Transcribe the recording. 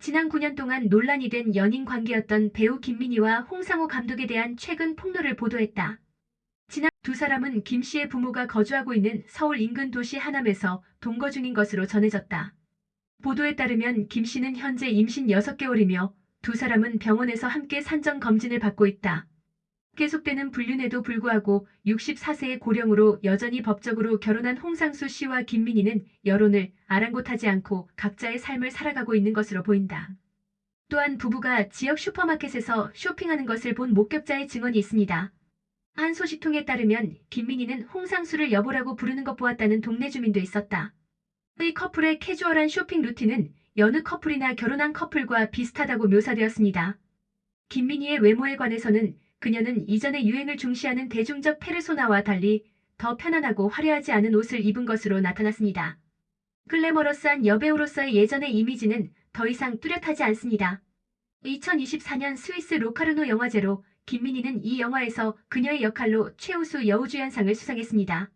지난 9년 동안 논란이 된 연인 관계였던 배우 김민희와 홍상호 감독에 대한 최근 폭로를 보도했다. 지난 두 사람은 김 씨의 부모가 거주하고 있는 서울 인근 도시 하남에서 동거 중인 것으로 전해졌다. 보도에 따르면 김 씨는 현재 임신 6개월이며 두 사람은 병원에서 함께 산정 검진을 받고 있다. 계속되는 불륜에도 불구하고 64세의 고령으로 여전히 법적으로 결혼한 홍상수 씨와 김민희는 여론을 아랑곳하지 않고 각자의 삶을 살아가고 있는 것으로 보인다. 또한 부부가 지역 슈퍼마켓에서 쇼핑하는 것을 본 목격자의 증언이 있습니다. 한 소식통에 따르면 김민희는 홍상수를 여보라고 부르는 것 보았다는 동네 주민도 있었다. 이 커플의 캐주얼한 쇼핑 루틴은 여느 커플이나 결혼한 커플과 비슷하다고 묘사되었습니다. 김민희의 외모에 관해서는 그녀는 이전의 유행을 중시하는 대중적 페르소나와 달리 더 편안하고 화려하지 않은 옷을 입은 것으로 나타났습니다. 글래머러스한 여배우로서의 예전의 이미지는 더 이상 뚜렷하지 않습니다. 2024년 스위스 로카르노 영화제로 김민희는 이 영화에서 그녀의 역할로 최우수 여우주연상을 수상했습니다.